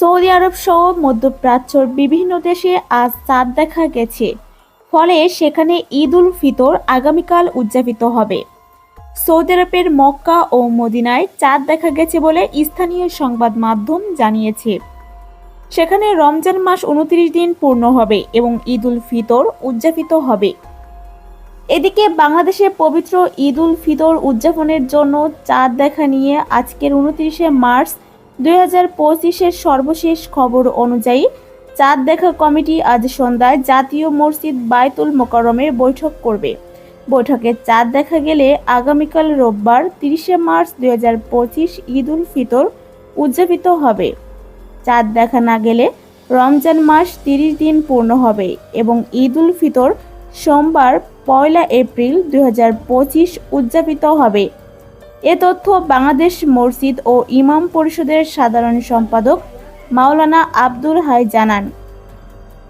Saudi আরব সহ মধ্যপ্রাচ্যর বিভিন্ন দেশে আজ চাঁদ দেখা গেছে। ফলে সেখানে ঈদ উল ফিতর আগামীকাল উদযাপিত হবে। সৌদি আরবের মক্কা ও মদিনায় চাঁদ দেখা গেছে বলে স্থানীয় সংবাদ মাধ্যম জানিয়েছে। সেখানে রমজান মাস উনত্রিশ দিন পূর্ণ হবে এবং ঈদ উল ফিতর উদযাপিত হবে। এদিকে বাংলাদেশে পবিত্র ঈদ উল ফিতর উদযাপনের জন্য চাঁদ দেখা নিয়ে আজকের উনত্রিশে মার্চ দুই হাজার পঁচিশের সর্বশেষ খবর অনুযায়ী চাঁদ দেখা কমিটি আজ সন্ধ্যায় জাতীয় মসজিদ বায়তুল মোকাররমের বৈঠক করবে। বৈঠকে চাঁদ দেখা গেলে আগামীকাল রোববার তিরিশে মার্চ দুই হাজার পঁচিশ ফিতর উদযাপিত হবে। চাঁদ দেখা না গেলে রমজান মাস তিরিশ দিন পূর্ণ হবে এবং ঈদ ফিতর সোমবার পয়লা এপ্রিল দুই হাজার পঁচিশ উদযাপিত হবে। এ তথ্য বাংলাদেশ মসজিদ ও ইমাম পরিষদের সাধারণ সম্পাদক মাওলানা আব্দুল হাই জানান।